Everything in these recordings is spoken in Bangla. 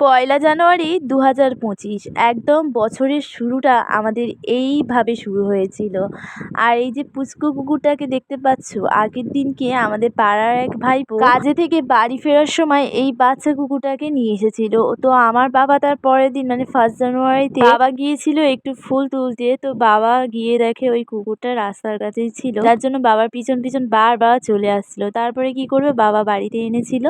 পয়লা জানুয়ারি দু হাজার পঁচিশ, একদম বছরের শুরুটা আমাদের এইভাবে শুরু হয়েছিল। আর এই যে পুচকু কুকুরটাকে দেখতে পাচ্ছ, আগের দিনকে আমাদের পাড়ার এক ভাই কাজে থেকে বাড়ি ফেরার সময় এই বাচ্চা কুকুরটাকে নিয়ে এসেছিল। তো আমার বাবা তার পরের দিন মানে ফার্স্ট জানুয়ারিতে বাবা গিয়েছিল একটু ফুল তুলতে। তো বাবা গিয়ে দেখে ওই কুকুরটা রাস্তার কাছেই ছিল। তার জন্য বাবার পিছন পিছন বারবার চলে আসছিল। তারপরে কি করবে? বাবা বাড়িতে এনেছিল।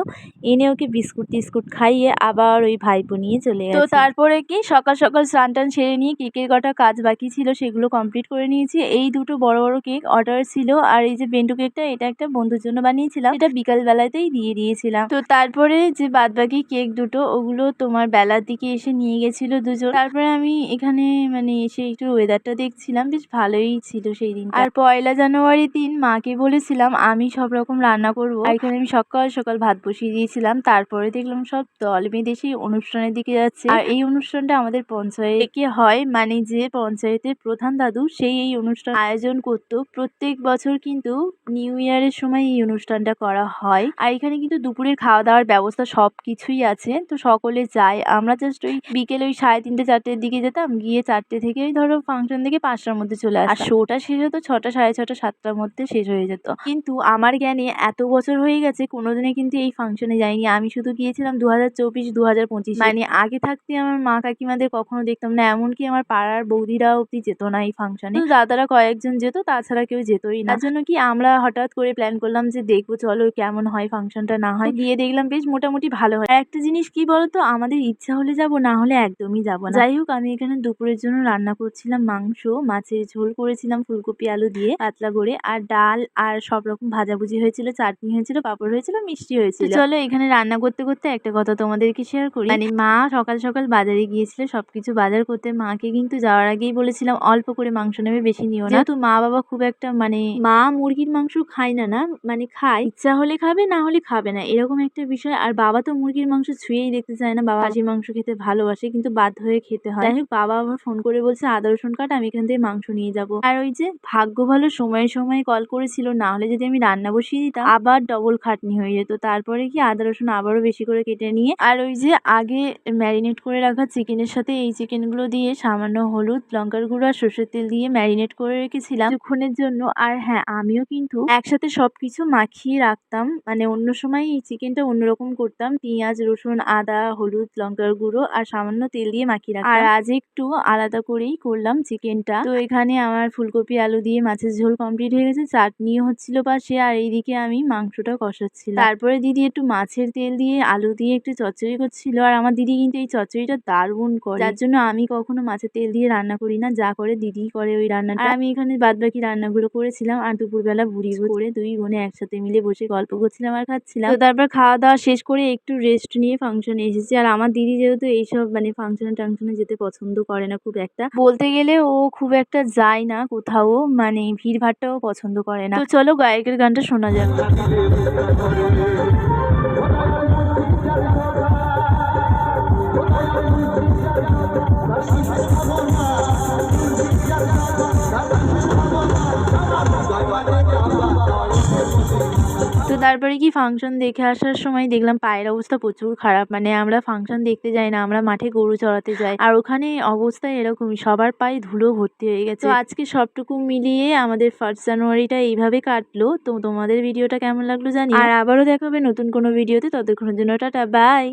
এনে ওকে বিস্কুট টিস্কুট খাইয়ে আবার ওই ভাইপো নিয়ে চলে গেছে। তো তারপরে কি? সকাল সকাল স্নান টান সেরে নিয়ে কেকের কটা কাজ বাকি ছিল সেগুলো কমপ্লিট করে নিয়েছি। এই দুটো বড় বড় কেক অর্ডার ছিল আর এই যে বেন্টু কেকটা এটা একটা বন্ধুর জন্য বানিয়েছিলাম। এটা বিকাল বেলাতেই দিয়ে দিয়েছিলাম। তো তারপরে যে বাদ বাকি কেক দুটো ওগুলো তোমার বেলার দিকে এসে নিয়ে গেছিল দুজন। তারপরে আমি এখানে মানে এসে একটু ওয়েদারটা দেখছিলাম বেশ ভালোই ছিল সেই দিন আর পয়লা জানুয়ারি দিন মাকে বলেছিলাম আমি সব রকম রান্না করব। এখানে আমি সকাল সকাল ভাত বসিয়ে দিয়েছিলাম। তারপরে দেখলাম সব দল বেঁধে সেই অনুষ্ঠানের দিকে যাচ্ছে। আর এই অনুষ্ঠানটা আমাদের পঞ্চায়েতে হয় মানে যে পঞ্চায়েতের প্রধান দাদু সেই এই অনুষ্ঠান আয়োজন করত। প্রত্যেক বছর কিন্তু নিউ ইয়ারের সময় এই অনুষ্ঠানটা করা হয়। আর এখানে কিন্তু দুপুরের খাওয়া দাওয়ার ব্যবস্থা সব কিছুই আছে। তো সকলে যায়। আমরা জাস্ট ওই বিকেলে ওই সাড়ে তিনটে চারটের দিকে যেতাম। গিয়ে চারটে থেকে ওই ধরো ফাংশন থেকে পাঁচটার মধ্যে চলে আসতাম। আর শোটা শেষ হতো ছটা সাড়ে ছটা সাতটার মধ্যে শেষ হয়ে যেত। কিন্তু আমার জ্ঞানে এত বছর হয়ে গেছে কোনোদিনে কিন্তু এই ফাংশনে যাইনি। আমি শুধু গিয়েছিলাম দু হাজার চব্বিশ দু হাজার পঁচিশ মানে আগে থাকতে আমার মা কাকিমাদের কখনো দেখতাম না এমনকি আমার পাড়ার বৌদিরা অব্দি যেত না এই ফাংশনে দাদারা কয়েকজন যেত তাছাড়া কেউ যেতই না। তার জন্য কি আমরা হঠাৎ করে প্ল্যান করলাম যে দেখব চলো কেমন হয় ফাংশনটা না হয়। গিয়ে দেখলাম বেশ মোটামুটি ভালো হয়। আর একটা জিনিস কি বলতো আমাদের ইচ্ছা হলে যাব না হলে একদমই যাব না। যাই হোক আমি এখানে দুপুরের জন্য রান্না করছিলাম মাংস মাছের ঝোল করেছিলাম ফুলকপি আলু দিয়ে পাতলা করে আর ডাল আর সব রকম ভাজাভুজি হয়েছিল চাটনি হয়েছিল পাঁপড় হয়েছিল মিষ্টি হয়েছিল। চলো এখানে রান্না করতে করতে একটা কথা তোমাদেরকে শেয়ার করি। মানে মা সকাল সকাল বাজারে গিয়েছিল সবকিছু বাজার করতে। মাকে কিন্তু যাওয়ার আগেই বলেছিলাম অল্প করে মাংস নেবে বেশি নিও না। যেহেতু মা বাবা খুব একটা মানে মা মুরগির মাংস খায় না না? মানে খায়। ইচ্ছা হলে খাবে না হলে খাবে না। এরকম একটা বিষয়। আর বাবা তো মুরগির মাংস ছুঁয়েই দেখতে চায় না। বাবা খাসির মাংস খেতে ভালোবাসে কিন্তু বাধ্য হয়ে খেতে হয়। যাই বাবা আবার ফোন করে বলছে আদা রসুন কাট আমি এখান থেকে মাংস নিয়ে যাব। আর ওই যে ভাগ্য ভালো সময়ে সময়ে কল করেছিল না হলে যদি আমি রান্না বসিয়ে দিতাম আবার ডবল খাটনি হয়ে যেত। তারপরে কি আদা রসুন আবারও বেশি করে কেটে নিয়ে আর ওই যে আগে ম্যারিনেট করে রাখা চিকেনের সাথে এই চিকেনগুলো দিয়ে সামান্য হলুদ, লঙ্কার গুঁড়ো আর সর্ষের তেল দিয়ে ম্যারিনেট করে রেখেছিলাম। কিছুক্ষণের জন্য আর হ্যাঁ আমিও কিন্তু একসাথে সবকিছু মাখিয়ে রাখতাম। মানে অন্য সময় এই চিকেনটা অন্যরকম করতাম। পেঁয়াজ, রসুন, আদা, হলুদ, লঙ্কার গুঁড়ো আর সামান্য তেল দিয়ে মাখিয়ে রাখতাম। আর আজ একটু আলাদা করেই করলাম চিকেনটা। তো এখানে আমার ফুলকপি, আলু দিয়ে মাছের ঝোল কমপ্লিট হয়ে গেছে। চাটনিও হচ্ছিল পাশে আর এইদিকে আমি মাংসটা কষাচ্ছিলাম। তারপরে দিদি একটু মাছের তেল দিয়ে আলু দিয়ে একটু চচ্চড়ি করছিল আর আমার দিদি কিন্তু এই চচ্চড়িটা দারুণ করে। যার জন্য আমি কখনো মাছের তেল দিয়ে রান্না করি না যা করে দিদি করে ওই রান্নাটা। আমি এখানে বাদ বাকি রান্নাগুলো করেছিলাম আর দুপুরবেলা বুড়ি করে দুই বোনে একসাথে মিলে বসে গল্প করছিলাম আর খাচ্ছিলাম। তো তারপর খাওয়া দাওয়া শেষ করে একটু রেস্ট নিয়ে ফাংশনে এসেছি। আর আমার দিদি যেহেতু এইসব মানে ফাংশনে টাংশনে যেতে পছন্দ করে না খুব একটা বলতে গেলে ও খুব একটা যায় না কোথাও মানে ভিড় ভাড়টাও পছন্দ করে না। তো চলো গায়কের গানটা শোনা যাক। তো তারপরে কি ফাংশন দেখে আসার সময় দেখলাম পায়ের অবস্থা প্রচুর খারাপ। মানে আমরা ফাংশন দেখতে যাই না, আমরা মাঠে গরু চড়াতে যাই। আর ওখানে অবস্থা এরকমই, সবার পায়ে ধুলো ভর্তি হয়ে গেছে। তো আজকে সবটুকু মিলিয়ে আমাদের ফার্স্ট জানুয়ারিটা এইভাবে কাটলো। তো তোমাদের ভিডিওটা কেমন লাগল জানি আর আবারও দেখাবে নতুন কোনো ভিডিওতে ততক্ষণের জন্য টাটা বাই